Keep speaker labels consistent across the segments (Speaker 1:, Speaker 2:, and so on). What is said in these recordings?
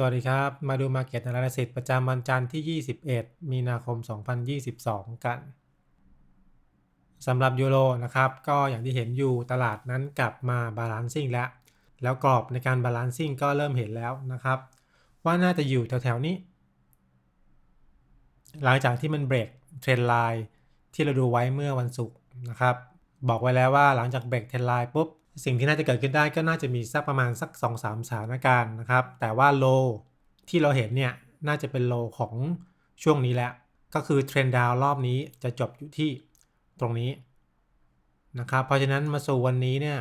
Speaker 1: สวัสดีครับ มาดู Market Analysis ประจำวันจันทร์ที่ 21 มีนาคม 2022 กันสำหรับยูโรนะครับ ก็อย่างที่เห็นอยู่ตลาดนั้นกลับมาบาลานซิ่งแล้ว แล้วกรอบในการบาลานซิ่งก็เริ่มเห็นแล้วนะครับ ว่าน่าจะอยู่แถวๆนี้ หลังจากที่มันเบรกเทรนไลน์ที่เราดูไว้เมื่อวันศุกร์นะครับ บอกไว้แล้วว่าหลังจากเบรกเทรนไลน์ปุ๊บ สิ่งที่น่าจะเกิดขึ้นได้ก็น่าจะมีสักประมาณสัก 2-3 สถานการณ์นะครับ แต่ว่าโลที่เราเห็นเนี่ยน่าจะเป็นโลของช่วงนี้แหละ ก็คือเทรนดาวรอบนี้จะจบอยู่ที่ตรงนี้นะครับ เพราะฉะนั้นมาสู่วันนี้เนี่ย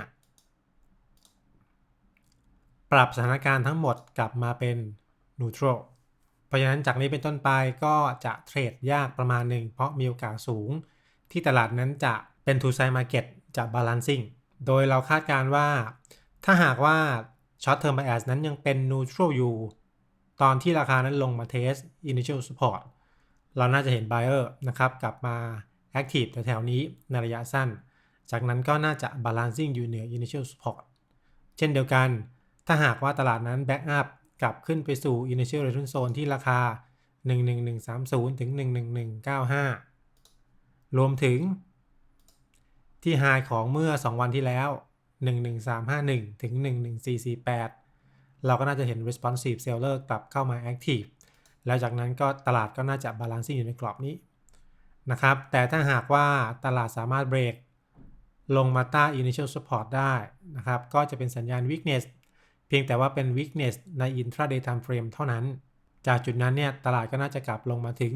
Speaker 1: ปรับสถานการณ์ทั้งหมดกลับมาเป็น neutral เพราะฉะนั้นจากนี้เป็นต้นไปก็จะเทรดยากประมาณหนึ่งเพราะมีโอกาสสูงที่ตลาดนั้นจะเป็น two side market จะ balancing โดยเราคาดการว่า ถ้าหากว่า short term bias นั้นยังเป็น neutral อยู่ ตอนที่ราคานั้นลงมา test initial support เราน่าจะเห็น buyer นะครับ กลับมา active แถวๆนี้ในระยะสั้น จากนั้นก็น่าจะ balancing อยู่เหนือ initial support เช่นเดียวกัน ถ้าหากว่าตลาดนั้น back up กลับขึ้นไปสู่ initial return zone ที่ราคา 11130 ถึง 11195 รวมถึง ที่ high ของเมื่อ 2 วันที่แล้ว 11351 ถึง 11448 เราก็น่าจะเห็น responsive seller กลับเข้ามา active แล้วจากนั้นก็ตลาดก็น่าจะ balancing อยู่ในกรอบนี้นะครับ แต่ถ้าหากว่าตลาดสามารถเบรกลงมาต้า initial support ได้นะครับ ก็จะเป็นสัญญาณ weakness เพียงแต่ว่าเป็น weakness ใน intraday time frame เท่านั้น จากจุดนั้นเนี่ยตลาดก็น่าจะกลับลงมาถึง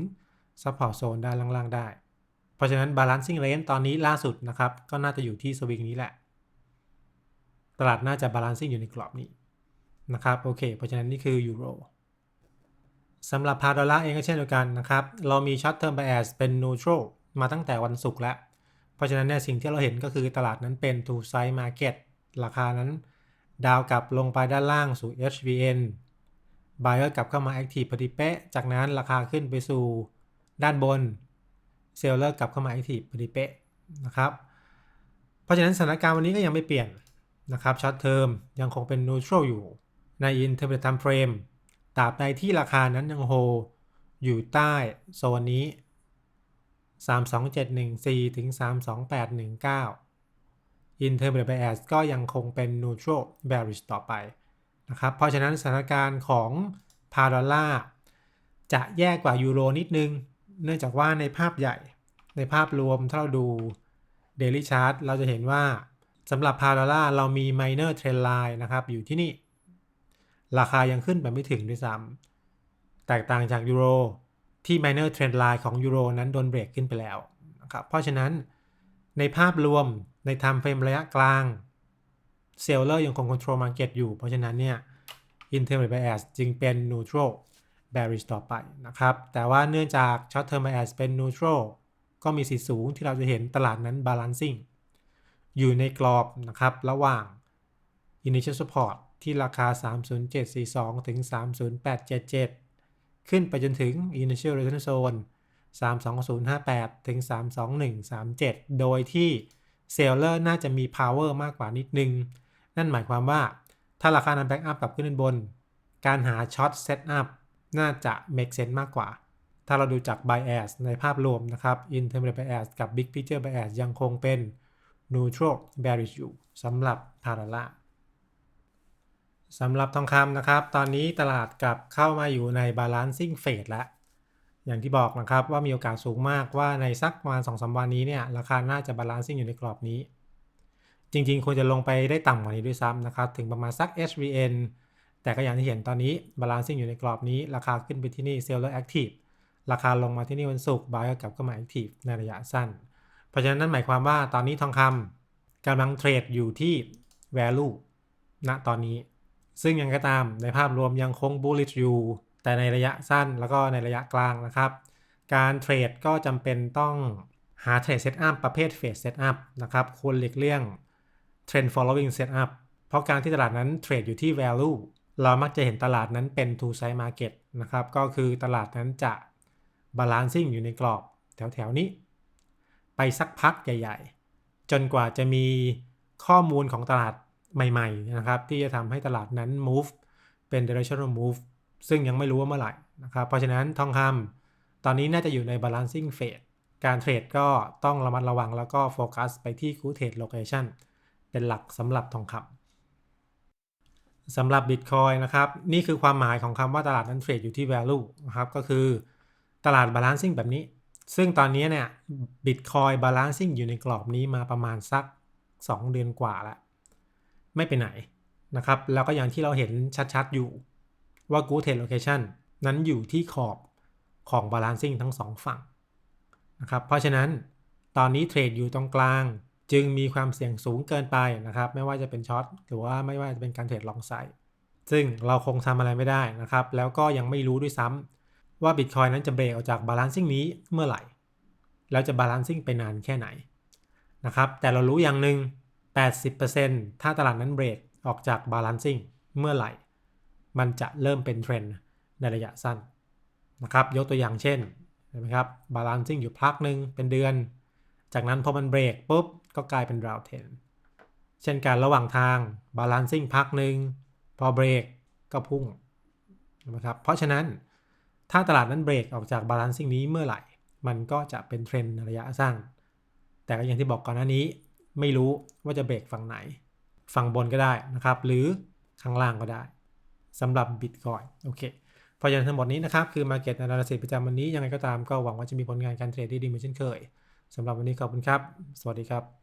Speaker 1: support zone ด้านล่างๆได้ ราะฉะนั้น balancing range ตอนนี้ล่าสุดนะครับ ก็น่าจะอยู่ที่สวิงนี้แหละ ตลาดน่าจะ balancing อยู่ในกรอบนี้นะครับโอเคเพราะฉะนั้นนี่คือยูโรสำหรับพาดอลลาร์เองก็เช่นเดียวกันนะครับ เรามี short term bias เป็น neutral มาตั้งแต่วันศุกร์แล้ว เพราะฉะนั้นเนี่ยสิ่งที่เราเห็นก็คือตลาดนั้นเป็น two side market ราคานั้น ดาวกลับลงไปด้านล่างสู่ HVN Buyer กลับเข้ามา Active พอดีเป๊ะ จากนั้นราคาขึ้นไปสู่ด้านบน Seller กลับเข้ามา Active พอดีเป๊ะนะครับ เพราะฉะนั้นสถานการณ์วันนี้ก็ยังไม่เปลี่ยนนะครับ Short Term ยังคงเป็น Neutral อยู่ใน Intermittent Time Frame ตราบใดที่ราคานั้นยังโฮอยู่ใต้โซนนี้ 32714 ถึง 32819 Intermittent Bias ก็ยังคงเป็น Neutral Bearish ต่อไปนะครับ เพราะฉะนั้นสถานการณ์ของพาดอลลาร์จะแย่กว่ายูโรนิดนึง เนื่องจากว่าในภาพใหญ่ในภาพรวมถ้าเราดู Daily Chart เราจะเห็นว่าสำหรับพาดอลลาเรามี Minor Trend Line นะครับอยู่ที่นี่ ราคายังขึ้นไปไม่ถึงด้วยซ้ำแตกต่างจากยูโรที่ Minor Trend Line ของยูโรนั้นโดนเบรกขึ้นไปแล้วนะครับเพราะฉะนั้นในภาพรวมใน Time Frame ระยะกลางเซลเลอร์ยังคง control market อยู่ เพราะฉะนั้นเนี่ย intermittent bias จึงเป็น neutral bearish ต่อไปนะครับ แต่ว่าเนื่องจาก short term bias เป็น neutral ก็มีสิทธิสูงที่เราจะเห็นตลาดนั้น balancing อยู่ในกรอบนะครับ ระหว่าง initial support ที่ราคา 30742 ถึง 30877 ขึ้นไปจนถึง initial resistance zone 32058 ถึง 32137 โดยที่เซลเลอร์น่าจะมี power มากกว่านิดนึง นั่นหมายความว่าถ้าราคานั้นแบ็กอัพกลับขึ้นด้านบน การหาช็อตเซตอัพ น่าจะ make sense มากกว่า ถ้าเราดูจาก bias ในภาพรวมนะครับ intermittent bias กับ big picture bias ยังคงเป็น neutral bearish อยู่สำหรับพาราล่าสำหรับทองคำนะครับ ตอนนี้ตลาดกลับเข้ามาอยู่ใน balancing phase แล้ว อย่างที่บอกนะครับว่ามีโอกาสสูงมากว่าในสักประมาณ2-3 วันนี้เนี่ยราคาน่าจะ balancing อยู่ในกรอบนี้ จริงๆ ควรจะลงไปได้ต่ำกว่านี้ด้วยซ้ำนะครับ ถึงประมาณสัก HVN แต่ก็อย่างที่เห็นตอนนี้ balancing อยู่ในกรอบนี้ ราคาขึ้นไปที่นี่ seller active ราคาลงมาที่นี่วันศุกร์ buyer กลับเข้ามา active ในระยะสั้น เพราะฉะนั้นนั่นหมายความว่าตอนนี้ทองคำกำลังเทรดอยู่ที่ value ณตอนนี้ ซึ่งยังก็ตามในภาพรวมยังคง bullish อยู่ แต่ในระยะสั้นแล้วก็ในระยะกลางนะครับ การเทรดก็จำเป็นต้องหาเทรดเซตอัพประเภทเฟสเซตอัพนะครับควรหลีกเลี่ยง Trend following setup เพราะการที่ตลาดนั้นเทรดอยู่ที่ value เรามักจะเห็นตลาดนั้นเป็น two side market นะครับ ก็คือตลาดนั้นจะ balancing อยู่ในกรอบแถวๆนี้ ไปสักพักใหญ่ๆ จนกว่าจะมีข้อมูลของตลาดใหม่ๆนะครับ ที่จะทำให้ตลาดนั้น move เป็น directional move ซึ่งยังไม่รู้ว่าเมื่อไหร่นะครับ เพราะฉะนั้นทองคำตอนนี้น่าจะอยู่ใน balancing phase การเทรดก็ต้องระมัดระวังแล้วก็โฟกัสไปที่ good trade location เป็นหลักสำหรับทองคำ สำหรับ Bitcoin นะครับ นี่คือความหมายของคำว่าตลาดนั้นเทรดอยู่ที่ value นะครับ ก็คือตลาด balancing แบบนี้ ซึ่งตอนนี้เนี่ย Bitcoin balancing อยู่ในกรอบนี้มาประมาณสัก 2 เดือนกว่าแล้วไม่ไปไหนนะครับ แล้วก็อย่างที่เราเห็นชัดๆอยู่ว่า good trade location นั้นอยู่ที่ขอบของ balancing ทั้งสองฝั่งนะครับ เพราะฉะนั้นตอนนี้เทรดอยู่ตรงกลาง จึงมีความเสี่ยงสูงเกินไปนะครับ ไม่ว่าจะเป็นช็อตหรือว่าไม่ว่าจะเป็นการเทรดลองไซด์ซึ่งเราคงทำอะไรไม่ได้นะครับ แล้วก็ยังไม่รู้ด้วยซ้ำว่า Bitcoin นั้นจะเบรกออกจาก balancing นี้เมื่อไหร่ แล้วจะ balancing ไปนานแค่ไหนนะครับ แต่เรารู้อย่างหนึ่ง80%ถ้าตลาดนั้นเบรกออกจาก balancing เมื่อไหร่ มันจะเริ่มเป็นเทรนด์ในระยะสั้นนะครับ ยกตัวอย่างเช่นนไหมครับ balancing อยู่พักหนึ่งเป็นเดือน จากนั้นพอมันเบรกปุ๊บ ก็กลายเป็น round 10เช่นกันระหว่างทาง balancing พักหนึ่งพอเบรกก็พุ่งนะครับเพราะฉะนั้นถ้าตลาดนั้นเบรกออกจาก balancing นี้เมื่อไหร่ มันก็จะเป็นเทรนด์ในระยะสั้น แต่ก็อย่างที่บอกก่อนหน้านี้ ไม่รู้ว่าจะเบรกฝั่งไหน ฝั่งบนก็ได้นะครับ หรือข้างล่างก็ได้สำหรับ Bitcoin โอเคพราะทั้งหมดนี้นะครับ คือ Market Analysis ประจำวันนี้ยังไงก็ตามก็หวังว่าจะมีผลงานการเทรดที่ดีเหมือนเช่นเคยสำหรับวันนี้ขอบคุณครับ สวัสดีครับ